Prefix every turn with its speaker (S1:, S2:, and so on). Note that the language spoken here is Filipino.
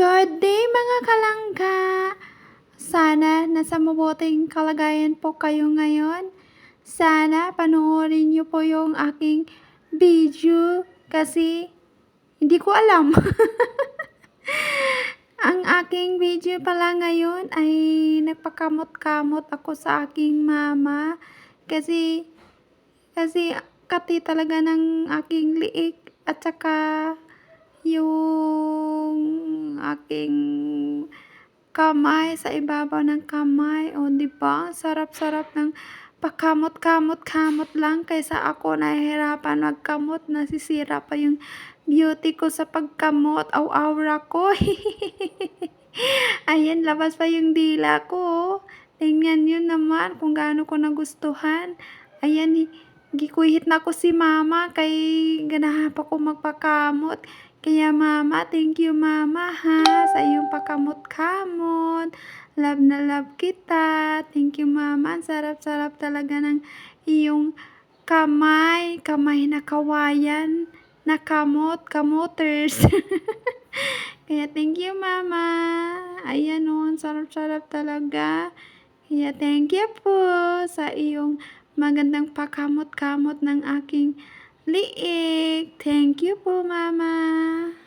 S1: Good day mga kalangga! Sana nasa mabuting kalagayan po kayo ngayon. Sana panoorin niyo po yung aking video kasi hindi ko alam. Ang aking video pala ngayon ay nagpakamot-kamot ako sa aking mama kasi kasi kati talaga ng aking liig at saka aking kamay sa ibabaw ng kamay. O, di ba? Sarap-sarap ng pakamot-kamot-kamot lang kaysa ako nahihirapan magkamot. Nasisira pa yung beauty ko sa pagkamot. Aw-aura ko. Ayan, labas pa yung dila ko. Tingnan yun naman kung gaano ko nagustuhan. Ayan, hi- gikuhit na ko si mama kay ganahap ako magpakamot. Kaya mama, thank you mama ha sa iyong pakamot-kamot. Love na love kita. Thank you mama. Sarap-sarap talaga ng iyong kamay. Kamay na kawayan. Na kamot, kamoters. Kaya thank you mama. Ayan o, ang sarap-sarap talaga. Kaya thank you po sa iyong magandang pakamot-kamot ng aking Thank you po, Mama.